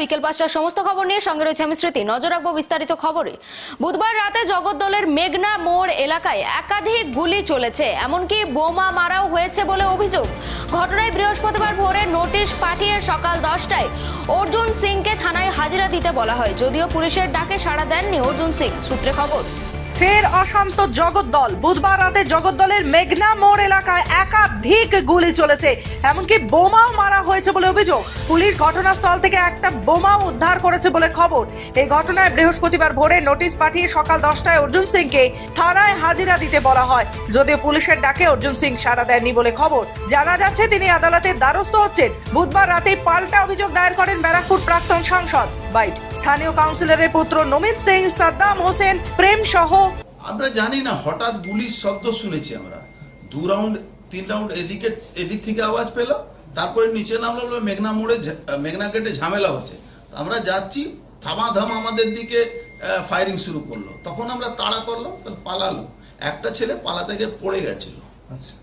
বিকেল পাঁচটার সমস্ত খবর নিয়ে সঙ্গে রয়েছে আমি স্মৃতি। নজর রাখব বিস্তারিত খবরে। বুধবার রাতে জগদ্দলের মেঘনা মোড় এলাকায় একাধিক গুলি চলেছে। এমনকি বোমা মারাও হয়েছে বলে অভিযোগ। ঘটনায় বৃহস্পতিবার ভোরে নোটিশ পাঠিয়ে সকাল দশটায় অর্জুন সিংকে থানায় হাজিরা দিতে বলা হয়। যদিও পুলিশের ডাকে সাড়া দেননি অর্জুন সিং। সূত্রে খবর ফের অশান্ত জগদ্দল। বুধবার রাতে জগদ্দলের মেঘনা মোড় এলাকায় একাধিক গুলি চলেছে। এমনকি বোমাও মারা হয়েছে বলে অভিযোগ। পুলিশ ঘটনাস্থল থেকে একটা বোমাও উদ্ধার করেছে বলে খবর। এই ঘটনায় বৃহস্পতিবার ভোরে নোটিশ পাঠিয়ে সকাল দশটায় অর্জুন সিংকে থানায় হাজিরা দিতে বলা হয়। যদিও পুলিশের ডাকে অর্জুন সিং সাড়া দেননি বলে খবর। জানা যাচ্ছে, তিনি আদালতের দ্বারস্থ হচ্ছেন। বুধবার রাতেই পাল্টা অভিযোগ দায়ের করেন ব্যারাকপুর প্রাক্তন সাংসদ। বাইট। স্থানীয় কাউন্সিলরের পুত্র নমিত সিং, সাদ্দাম হোসেন, প্রেম সহ আমরা জানি না হঠাৎ গুলির শব্দ শুনেছি আমরা। দু রাউন্ড তিন রাউন্ড এদিকে এদিক থেকে আওয়াজ পেলাম তারপরে নিচে নামলো বলল মেঘনা মোড়ে মেঘনা গেটে ঝামেলা হচ্ছে। আমরা যাচ্ছি থামাধাম আমাদের দিকে ফায়ারিং শুরু করল। তখন আমরা তাড়া করল তো পালালো। একটা ছেলে পালাতে গিয়ে পড়ে গেছিল। আচ্ছা।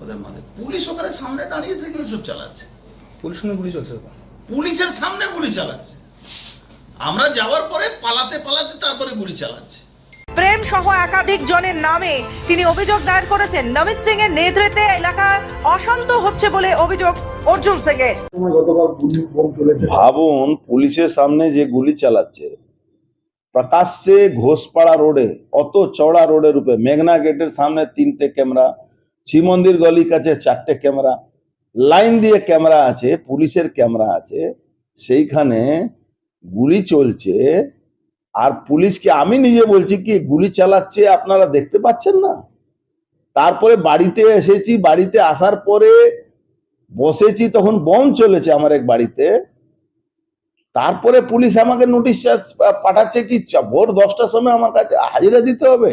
ওদের মাঝে পুলিশ ওখানে সামনে দাঁড়িয়ে থেকে সব চালাচ্ছে। পুলিশ সঙ্গে গুলি চলছে। পুলিশের সামনে গুলি চালাচ্ছে। আমরা যাওয়ার পরে পালাতে পালাতে তারপরে গুলি চালাচ্ছে। প্রেম সহ একাধিক জনের নামে তিনি অভিযোগ দায়ের করেছেন। নমিত সিং এর নেতৃত্বে এলাকা অশান্ত হচ্ছে বলে অভিযোগ অর্জুন সিং এর ভাবুন পুলিশের সামনে যে গুলি চালাচ্ছে প্রকাশ্যে ঘোষপাড়া রোডে অত চওড়া রোডের উপরে মেঘনা গেটের সামনে তিনটে ক্যামেরা শ্রীমন্দির গলির কাছে চারটে ক্যামেরা লাইন দিয়ে ক্যামেরা আছে পুলিশের ক্যামেরা আছে সেইখানে গুলি চলছে আর পুলিশকে আমি নিজে বলছি কি, গুলি চালাচ্ছে আপনারা দেখতে পাচ্ছেন না? তারপরে বাড়িতে এসেছি, বাড়িতে আসার পরে বসেছি, তখন বম চলেছে আমার এক বাড়িতে। তারপরে পুলিশ আমাকে নোটিশ পাঠাচ্ছে কি ভোর দশটার সময় আমার কাছে হাজিরা দিতে হবে।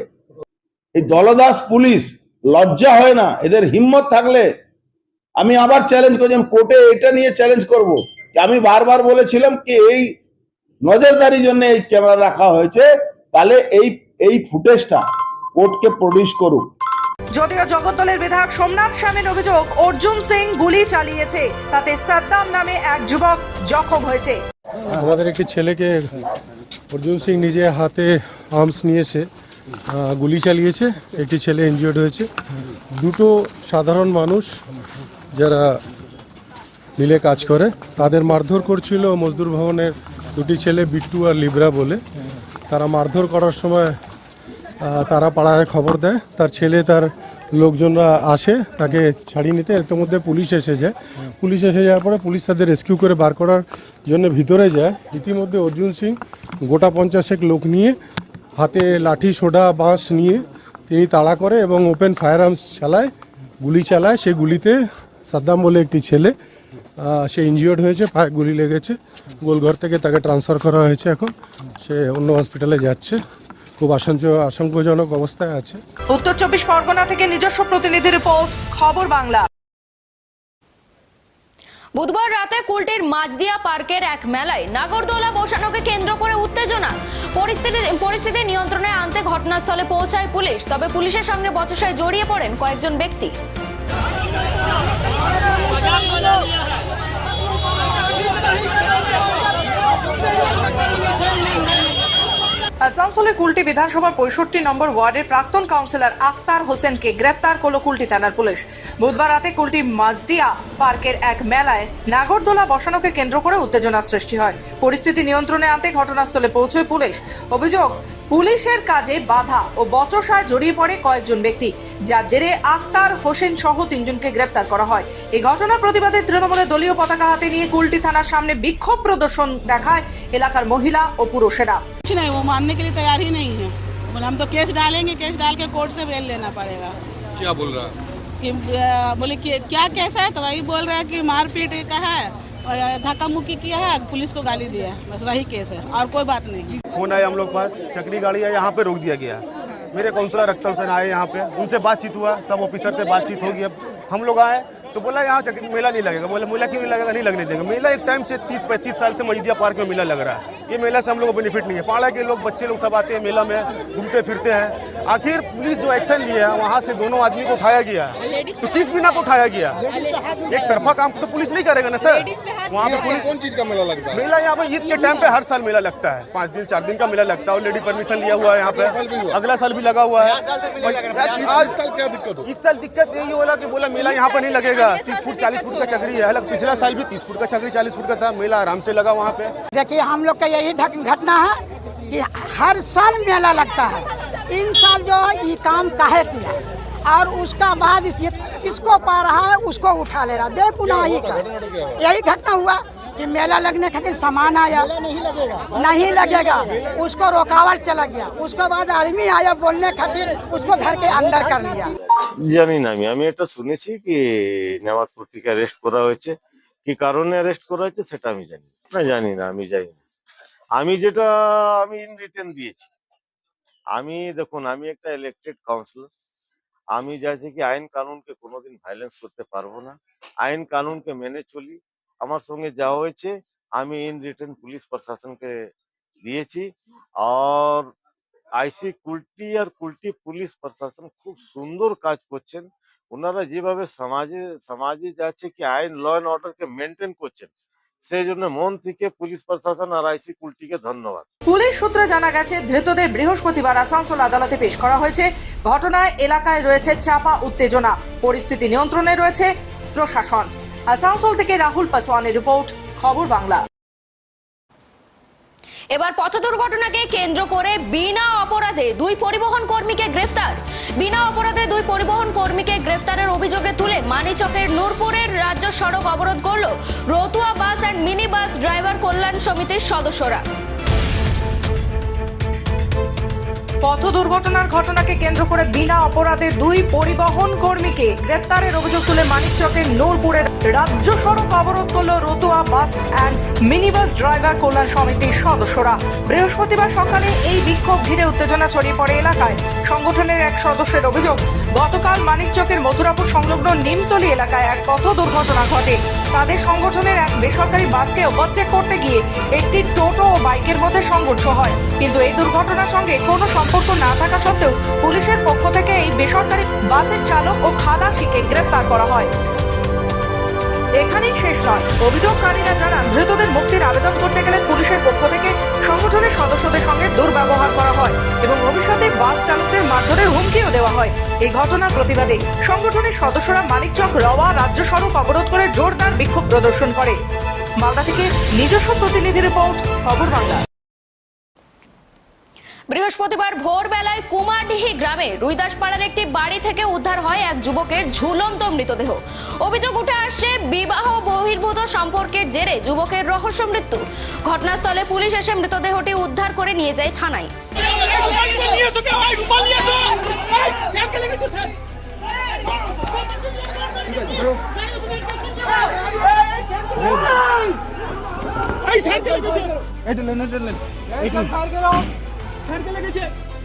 এই দলদাস পুলিশ, লজ্জা হয় না, এদের হিম্মত থাকলে আমি আবার চ্যালেঞ্জ করছি কোর্টে এটা নিয়ে চ্যালেঞ্জ করব। আমি বারবার বলেছিলাম কি, এই নজরদারির জন্য এই ক্যামেরা রাখা হয়েছে তাহলে এই এই ফুটেজটা কোর্টকে প্রডিউস করুক। যদিও জগদ্দলের বিধায়ক সোমনাথ স্বামীর অভিযোগ অর্জুন সিং গুলি চালিয়েছে তাতে সাদ্দাম নামে এক যুবক জখম হয়েছে। আমাদের একটি ছেলেকে অর্জুন সিং নিজে হাতে আর্মস নিয়েছে গুলি চালিয়েছে একটি ছেলে ইনজিওর্ড হয়েছে। দুটো সাধারণ মানুষ যারা মিলে কাজ করে। তাদের মারধর করছিল মজদুর ভবনের দুটি ছেলে, বিট্টু আর লিব্রা বলে। তারা মারধর করার সময় তারা পাড়ায় খবর দেয়। তার ছেলে, তার লোকজনরা আসে, তাকে ছাড়িয়ে নিতে। এর মধ্যে পুলিশ এসে যায়। পুলিশ এসে যাওয়ার পরে পুলিশ তাদের রেস্কিউ করে বার করার জন্য ভিতরে যায়। ইতিমধ্যে অর্জুন সিং, গোটা পঞ্চাশেক লোক নিয়ে হাতে লাঠি, সোডা, বাঁশ নিয়ে তিনি তাড়া করে এবং ওপেন ফায়ার আর্মস চালায়, গুলি চালায়। সেই গুলিতে সাদ্দাম বলে একটি ছেলে সে ইনজিওর্ড হয়েছে পায়ে গুলি লেগেছে। গোলঘর থেকে তাকে ট্রান্সফার করা হয়েছে এখন। সে অন্য হসপিটালে যাচ্ছে। খুব আশঙ্ক আশঙ্কাজনক অবস্থায় আছে। উত্তর চব্বিশ পরগনা থেকে নিজস্ব প্রতিনিধি রিপোর্ট খবর বাংলা। বুধবার রাতে কুলটির মাঝদিয়া পার্কের এক মেলায় নাগরদোলা বসানোকে কেন্দ্র করে উত্তেজনা। পরিস্থিতি পরিস্থিতি নিয়ন্ত্রণে আনতে ঘটনাস্থলে পৌঁছায় পুলিশ তবে পুলিশের সঙ্গে বচসায় জড়িয়ে পড়েন কয়েকজন ব্যক্তি। আসানসোলের কুলটি বিধানসভার পঁয়ষট্টি নম্বর ওয়ার্ডের প্রাক্তন কাউন্সিলর আখতার হোসেনকে গ্রেপ্তার করল কুলটি থানার পুলিশ। বুধবার রাতে কুলটি মাজদিয়া পার্কের এক মেলায় নাগরদোলা বসানোকে কেন্দ্র করে উত্তেজনার সৃষ্টি হয়। পরিস্থিতি নিয়ন্ত্রণে আনতে ঘটনাস্থলে পৌঁছয় পুলিশ। অভিযোগ পুলিশের কাজে বাধা ও বচসায় জড়িয়ে পড়ে কয়েকজন ব্যক্তি যার জেরে আখতার হোসেন সহ তিনজনকে গ্রেপ্তার করা হয় এই ঘটনার প্রতিবাদে তৃণমূলের দলীয় পতাকা হাতে নিয়ে কুলটি থানার সামনে বিক্ষোভ প্রদর্শন দেখায় এলাকার মহিলা ও পুরুষেরা कुछ नहीं वो मानने के लिए तैयार ही नहीं है बोले हम तो केस डालेंगे केस डाल के कोर्ट से बेल लेना पड़ेगा क्या बोल रहा है कि अ, बोले कि क्या कैसा है तो वही बोल रहा है कि मारपीट का है और धक्का मुक्की किया है, पुलिस को गाली दिया है। बस वही केस है, और कोई बात नहीं। फ़ोन आया हम लोग पास चकरी गाड़ी है, यहाँ पे रोक दिया गया। मेरे काउंसलर रक्तल सेन आए यहाँ पे, उनसे बातचीत हुआ, सब ऑफिसर से बातचीत होगी अब। हम लोग आए तो बोला यहाँ मेला नहीं लगेगा। बोला मेला क्यों नहीं लगेगा? नहीं लगने देंगे। मेला एक टाइम से तीस पैंतीस साल से मजिदिया पार्क में मेला लग रहा है। ये मेला से हम लोग को बेनिफिट नहीं है। पाड़ा के लोग बच्चे लोग सब आते हैं मेला में घूमते फिरते हैं। आखिर पुलिस जो एक्शन लिया है वहाँ से दोनों आदमी को उठाया गया। तो किस बिना को उठाया गया। एक तरफा काम तो पुलिस नहीं करेगा ना सर? वहाँ पे पुलिस कौन चीज़ का मेला लगता है? मेला यहाँ पे ईद के टाइम पे हर साल मेला लगता है। पाँच दिन चार दिन का मेला लगता है ऑलरेडी परमिशन लिया हुआ है यहाँ पे। अगला साल भी लगा हुआ है। आज इस साल क्या दिक्कत इस साल दिक्कत यही होला कि बोला मेला यहाँ पर नहीं लगेगा। तीस फुट चालीस फुट का चकरी है। अलग पिछला साल भी तीस फुट का चकरी चालीस फुट का था। मेला आराम से लगा वहाँ पे। देखिए हम लोग का यही घटना है कि हर साल मेला लगता है। इन साल जो है ये काम काहे किया? और उसका बाद इस- किसको पा रहा है उसको उठा ले रहा बेगुनाही का। यही घटना हुआ। कि मेला लगने खातिर सामान आया नहीं लगेगा नहीं लगेगा उसको रोकावट चला गया उसके बाद आदमी आया बोलने खातिर उसको घर के अंदर कर लिया জানি না আমি আমি এটা শুনেছি কি নেওয়াজ প্রতীকে অ্যারেস্ট করা হয়েছে কি কারণে অ্যারেস্ট করা হয়েছে সেটা আমি জানি না। না জানি না আমি জানি না আমি যেটা আমি ইন রিটার্ন দিয়েছি আমি দেখুন আমি একটা ইলেক্টেড কাউন্সিলর আমি চাইছি কি আইন কানুনকে কোনোদিন ভাইলেন্স করতে পারবো না আইন কানুনকে মেনে চলি আমার সঙ্গে যা হয়েছে, আমি ইন রিটার্ন পুলিশ প্রশাসনকে দিয়েছি। আর আইসি কুলটি আর কুলটি পুলিশ প্রশাসন খুব সুন্দর কাজ করছেন। ওনারা যেভাবে সমাজে সমাজে যাচ্ছে কি আইন ল অ্যান্ড অর্ডারকে মেনটেন করছেন, সেই জন্য মন থেকে পুলিশ প্রশাসন আর আইসি কুলটিকে ধন্যবাদ। পুলিশ সূত্রে জানা গেছে, ধৃতদের বৃহস্পতিবার আসানসোল আদালতে পেশ করা হয়েছে। ঘটনায় এলাকায় রয়েছে চাপা উত্তেজনা। পরিস্থিতি নিয়ন্ত্রণে রয়েছে প্রশাসন। আসানসোল থেকে রাহুল পাসওয়ানের রিপোর্ট খবর বাংলা। এবার পথ দুর্ঘটনাকে কেন্দ্র করে বিনা অপরাধে দুই পরিবহন কর্মীকে গ্রেফতার। বিনা অপরাধে দুই পরিবহন কর্মীকে গ্রেফতারের অভিযোগে তুলে মানিচকের নূরপুরের রাজ্য সড়ক অবরোধ করল Ratua bus and mini bus driver কল্যাণ সমিতির সদস্যরা। পথ দুর্ঘটনার ঘটনাকে কেন্দ্র করে বিনা অপরাধে দুই পরিবহন কর্মীকে গ্রেপ্তারের অভিযোগ তুলে মানিকচকের নূরপুরের রাজ্য সড়ক অবরোধ করল Ratua bus and mini bus driver কল্যাণ সমিতির সদস্যরা। বৃহস্পতিবার সকালে এই বিক্ষোভ ঘিরে উত্তেজনা ছড়িয়ে পড়ে এলাকায়। সংগঠনের এক সদস্যের অভিযোগ, গতকাল মানিকচকের মথুরাপুর সংলগ্ন নিমতলি এলাকায় এক পথ দুর্ঘটনা ঘটে। তাদের সংগঠনের এক বেসরকারি বাসকে ওভারটেক করতে গিয়ে একটি টোটো ও বাইকের মধ্যে সংঘর্ষ হয়। কিন্তু এই দুর্ঘটনার সঙ্গে কোনো সম্পর্ক না থাকা সত্ত্বেও পুলিশের পক্ষ থেকে এই বেসরকারি বাসের চালক ও খালাসিকে গ্রেপ্তার করা হয়। এখানেই শেষ নয়। অভিযোগকারীরা জানান, ধৃতদের মুক্তির আবেদন করতে গেলে পুলিশের পক্ষ থেকে সংগঠনের সদস্যদের সঙ্গে দুর্ব্যবহার করা হয় এবং ভবিষ্যতে বাস চালকদের মারধরের হুমকিও দেওয়া হয়। এই ঘটনার প্রতিবাদে সংগঠনের সদস্যরা মানিকচক রওয়া রাজ্য সড়ক অবরোধ করে জোরদার বিক্ষোভ প্রদর্শন করে। মালদা থেকে নিজস্ব প্রতিনিধি রিপোর্ট, খবর বাংলা। বৃহস্পতিবার ভোরবেলায় কুমারডিহি গ্রামে রুইদাসপাড়ার একটি বাড়ি থেকে উদ্ধার হয় এক যুবকের ঝুলন্ত মৃতদেহ অভিযোগ উঠে আসছে বিবাহ বহির্ভূত সম্পর্কের জেরে যুবকের রহস্য মৃত্যু ঘটনাস্থলে পুলিশ এসে মৃতদেহটি উদ্ধার করে নিয়ে যায় থানায়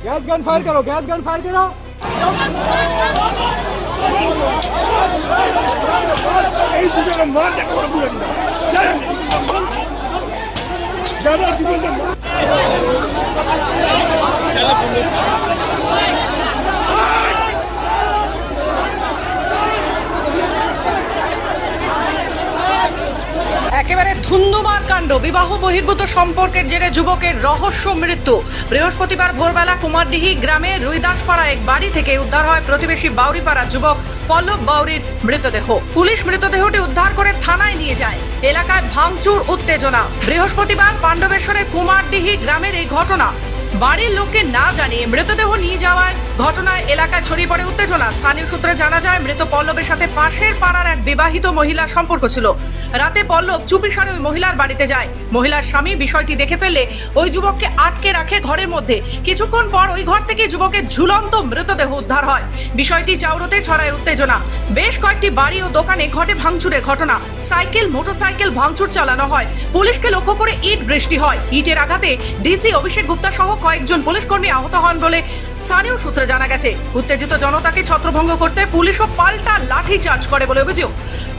গ্যাস গান ফায়ার করো গ্যাস গান ফায়ার করো। এই সুযোগে মার দেখা করে জানো দিবস ধুন্ধুমার কাণ্ড, বিবাহ বহির্ভূত সম্পর্কের জেরে যুবকের রহস্য মৃত্যু। বৃহস্পতিবার ভোরবেলা কুমারডিহি গ্রামে রুইদাসপাড়া এক বাড়ি থেকে উদ্ধার হয় প্রতিবেশী বাউরিপাড়ার যুবক পল্লব বাউরির মৃতদেহ। পুলিশ মৃতদেহটি উদ্ধার করে থানায় নিয়ে যায়। এলাকায় ভাঙচুর, উত্তেজনা। বৃহস্পতিবার পাণ্ডবেশ্বরের কুমারডিহি গ্রামের এই ঘটনা। বাড়ির লোককে না জানিয়ে মৃতদেহ নিয়ে যাওয়ায় ঘটনায় এলাকায় ছড়িয়ে পড়ে উত্তেজনা। স্থানীয় সূত্রে জানা যায়, মৃত পল্লবের সাথে পাশের পাড়ার এক বিবাহিত মহিলার সম্পর্ক ছিল। রাতে পল্লব চুপিসারে ওই মহিলার বাড়িতে যায়। মহিলার স্বামী বিষয়টি দেখে ফেললে ওই যুবককে আটকে রাখে ঘরের মধ্যে। কিছুক্ষণ পর ওই ঘর থেকে যুবকের ঝুলন্ত মৃতদেহ উদ্ধার হয়। বিষয়টি চাউরতে ছড়ায় উত্তেজনা। বেশ কয়েকটি বাড়ি ও দোকানে ঘটে ভাঙচুরের ঘটনা। সাইকেল, মোটরসাইকেল ভাঙচুর চালানো হয়। পুলিশকে লক্ষ্য করে ইট বৃষ্টি হয়। ইটের আঘাতে ডিসি অভিষেক গুপ্তা সহ কয়েকজন পুলিশ কর্মী আহত হন বলে স্থানীয় সূত্রে জানা গেছে উত্তেজিত জনতাকে ছত্রভঙ্গ করতে পুলিশও পাল্টা লাঠি চার্জ করে বলে অভিযোগ।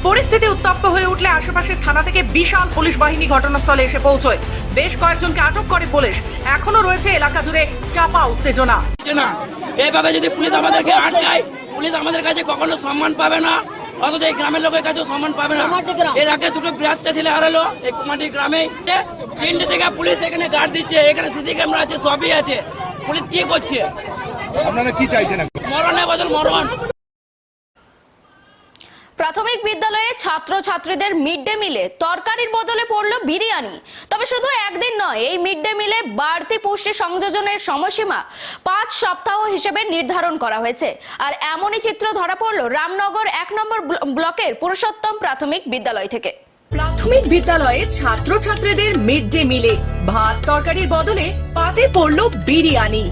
পরিস্থিতি উত্তপ্ত হয়ে উঠলে আশেপাশের থানা থেকে বিশাল পুলিশ বাহিনী ঘটনাস্থলে এসে পৌঁছয়। বেশ কয়েকজনকে আটক করে পুলিশ। এখনও রয়েছে এলাকা জুড়ে চাপা উত্তেজনা। না এইভাবে যদি পুলিশ আমাদেরকে আটকায় পুলিশ আমাদের কাছে কখনো সম্মান পাবে না অথচ এই গ্রামের লোকের কাছে সম্মান পাবে না। এর আগে দুটো বৃহত্তা ছেলে হারালো এই কুমাটি গ্রামে তিনটে থেকে পুলিশ এখানে গার্ড দিচ্ছে এখানে সিসি ক্যামেরা আছে সবই আছে। পুলিশ কি করছে? আপনারা কি চাইছেন মরণের বদল মরণ। প্রাথমিক বিদ্যালয়ে ছাত্র ছাত্রীদের মিড ডে মিলে তরকারির বদলে পড়ল বিরিয়ানি। তবে শুধু একদিন নয় এই মিড ডে মিলে বাড়তি পুষ্টি সংযোজনের সময়সীমা পাঁচ সপ্তাহ হিসেবে নির্ধারণ করা হয়েছে। আর এমনই চিত্র ধরা পড়ল রামনগর এক নম্বর ব্লকের পুরুষোত্তম প্রাথমিক বিদ্যালয় থেকে। প্রাথমিক বিদ্যালয়ে ছাত্রছাত্রীদের মিড ডে মিলে। ভাত তরকারির বদলে পাতে পড়ল বিরিয়ানি।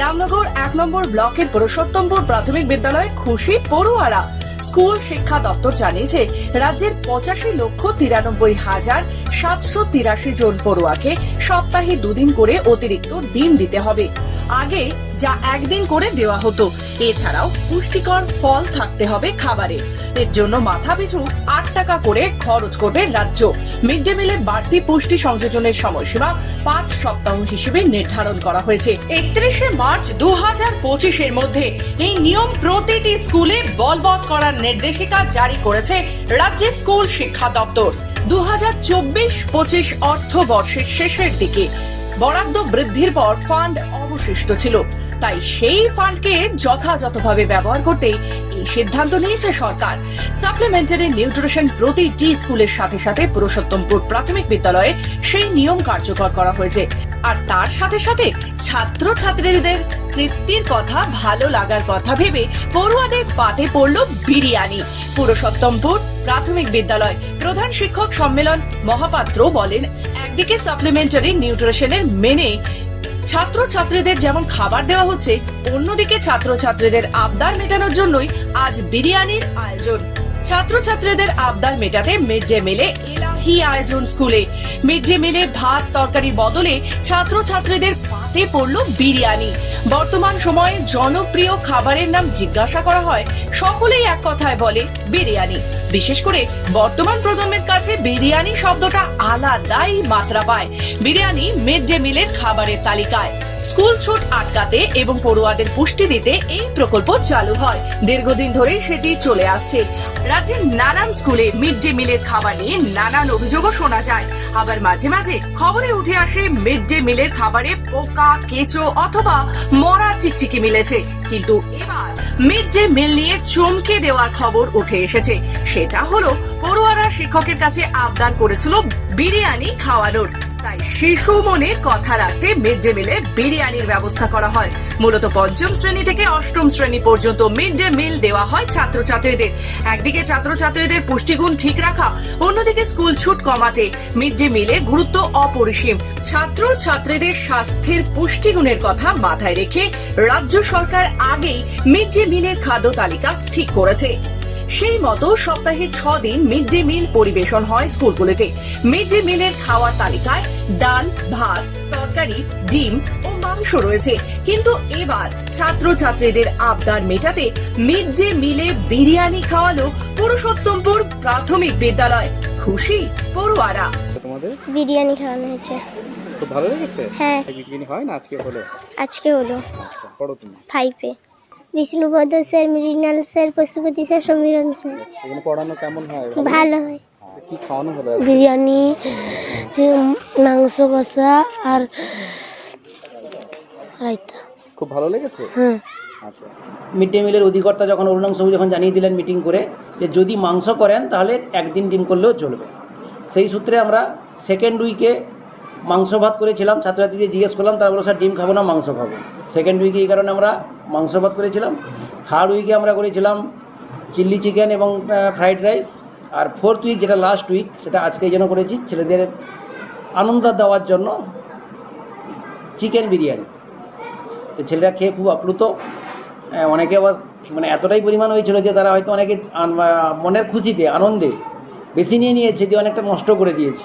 রামনগর এক নম্বর ব্লকের পুরুষোত্তমপুর প্রাথমিক বিদ্যালয়ে খুশি পড়ুয়ারা। স্কুল শিক্ষা দপ্তর জানিয়েছে, রাজ্যের পঁচাশি লক্ষ তিরানব্বই হাজার সাতশো তিরাশি জন পড়ুয়াকে সপ্তাহে দুদিন করে অতিরিক্ত ডিম দিতে হবে। আগে যা একদিন করে দেওয়া হতো। এছাড়াও পুষ্টিকর ফল থাকতে হবে খাবারে। এর জন্য মাথা পিছু আট টাকা করে খরচ করবে রাজ্য। মিড ডে মিলে বাড়তি পুষ্টি সংযোজনের সময়সীমা পাঁচ সপ্তাহ হিসেবে নির্ধারণ করা হয়েছে। একত্রিশে মার্চ দু হাজার পঁচিশের মধ্যে এই নিয়ম প্রতিটি স্কুলে বলবৎ করার নির্দেশিকা জারি করেছে রাজ্যের স্কুল শিক্ষা দপ্তর। দু হাজার চব্বিশ পঁচিশ অর্থবর্ষের শেষের দিকে বরাদ্দ বৃদ্ধির পর ফান্ড অবশিষ্ট ছিল। তাই সেই ফান্ডকে যথাযথভাবে ব্যবহার করতে এই সিদ্ধান্ত নিয়েছে সরকার। সাপ্লিমেন্টারি নিউট্রিশন প্রতিটি স্কুলের সাথে সাথে পুরুষোত্তমপুর প্রাথমিক বিদ্যালয়ে সেই নিয়ম কার্যকর করা হয়েছে। আর তার সাথে সাথে ছাত্র ছাত্রীদের তৃপ্তির কথা, ভালো লাগার কথা ভেবে পড়ুয়াদের পাতে পড়ল বিরিয়ানি। পুরুষোত্তমপুর প্রাথমিক বিদ্যালয় প্রধান শিক্ষক সম্মেলন মহাপাত্র বলেন, একদিকে সাপ্লিমেন্টারি নিউট্রিশনের মেনে ছাত্র ছাত্রীদের যেমন খাবার দেওয়া হচ্ছে, অন্যদিকে ছাত্র ছাত্রীদের আবদার মেটানোর জন্যই আজ বিরিয়ানির আয়োজন। ছাত্র ছাত্রীদের আবদার মেটাতে মিড ডে মিলে এলাহি আয়োজন স্কুলে। মিড ডে মিলে ভাত তরকারি বদলে ছাত্র ছাত্রীদের পাতে পড়ল বিরিয়ানি। বর্তমান সময়ে জনপ্রিয় খাবারের নাম জিজ্ঞাসা করা হয়, সকলেই এক কথায় বলে বিরিয়ানি। বিশেষ করে বর্তমান প্রজন্মের কাছে বিরিয়ানি শব্দটা আলাদাই মাত্রা পায়। বিরিয়ানি মিড ডে মিলের খাবারের তালিকায়। স্কুল ছুট আটকাতে এবং পড়ুয়াদের পুষ্টি দিতে এই প্রকল্প চালু হয়। দীর্ঘদিন ধরেই সেটি চলে আসছে। রাজ্যের নানান স্কুলে মিড ডে মিলের খাবার নিয়ে নানান অভিযোগও শোনা যায়। আবার মাঝে মাঝে খবরে উঠে আসে মিড ডে মিলের খাবারে পোকা, কেঁচো অথবা মরা টিকটিকি মিলেছে। কিন্তু এবার মিড ডে মিল নিয়ে চমকে দেওয়ার খবর উঠে এসেছে। সেটা হলো পড়ুয়ারা শিক্ষকের কাছে আবদার করেছিল বিরিয়ানি খাওয়ানোর। তাই শিশু মনের কথা রাখতে মিড ডে মিলে বিরিয়ানির ব্যবস্থা করা হয়। মূলত পঞ্চম শ্রেণি থেকে অষ্টম শ্রেণি পর্যন্ত মিড ডে মিল দেওয়া হয় ছাত্রছাত্রীদের। একদিকে ছাত্রছাত্রীদের পুষ্টিগুণ ঠিক রাখা, অন্যদিকে স্কুল ছুট কমাতে মিড ডে মিলে গুরুত্ব অপরিসীম। ছাত্র ছাত্রীদের স্বাস্থ্যের পুষ্টিগুণের কথা মাথায় রেখে রাজ্য সরকার আগেই মিড ডে মিলের খাদ্য তালিকা ঠিক করেছে। সেই মতো সপ্তাহে ছ দিন মিড ডে মিল পরিবেশন হয় স্কুলগুলিতে। মিড ডে মিলের খাওয়ার তালিকায় ডাল ভাত তরকারি ডিম ও মাংস রয়েছে। কিন্তু এবার ছাত্রছাত্রীদের আবদার মেটাতে মিড ডে মিলে বিরিয়ানি খাওয়ালো পুরুষোত্তমপুর প্রাথমিক বিদ্যালয়। খুশি পড়ুয়ারা। তোমাদের? বিরিয়ানি খাওয়ানো হয়েছে। খুব ভালো লেগেছে? হ্যাঁ। বিরিয়ানি হয় না আজকে হলো? আজকে হলো। আচ্ছা পড়ো তুমি। ফাইভে Bishnupada sir Mrinal sir Pashupati sir Samiran sir. এখানে পড়ানো কেমন হয়? ভালো? হয়। কি খাওয়ানো হলো? বিরিয়ানি মাংস কষা আর রায়তা। খুব ভালো লেগেছে? হ্যাঁ। আচ্ছা। মিড ডে মিলের অধিকর্তা যখন অরুণাং সবু যখন জানিয়ে দিলেন মিটিং করে যে যদি মাংস করেন তাহলে একদিন ডিম করলেও চলবে। সেই সূত্রে আমরা সেকেন্ড উইকে মাংস ভাত করেছিলাম ছাত্রছাত্রীদের জিজ্ঞেস করলাম, তারা বলো স্যার, ডিম খাব না, মাংস খাব। সেকেন্ড উইকে এই কারণে আমরা মাংস ভাত করেছিলাম। থার্ড উইকে আমরা করেছিলাম চিলি চিকেন এবং ফ্রাইড রাইস। আর ফোর্থ উইক যেটা লাস্ট উইক সেটা আজকে যেন করেছি, ছেলেদের আনন্দ দেওয়ার জন্য চিকেন বিরিয়ানি। তো ছেলেরা খেয়ে খুব আপ্লুত। অনেকে আবার মানে এতটাই পরিমাণ হয়েছিল যে তারা হয়তো অনেকে মনের খুশিতে, আনন্দে বেশি নিয়ে নিয়েছে দিয়ে অনেকটা নষ্ট করে দিয়েছে।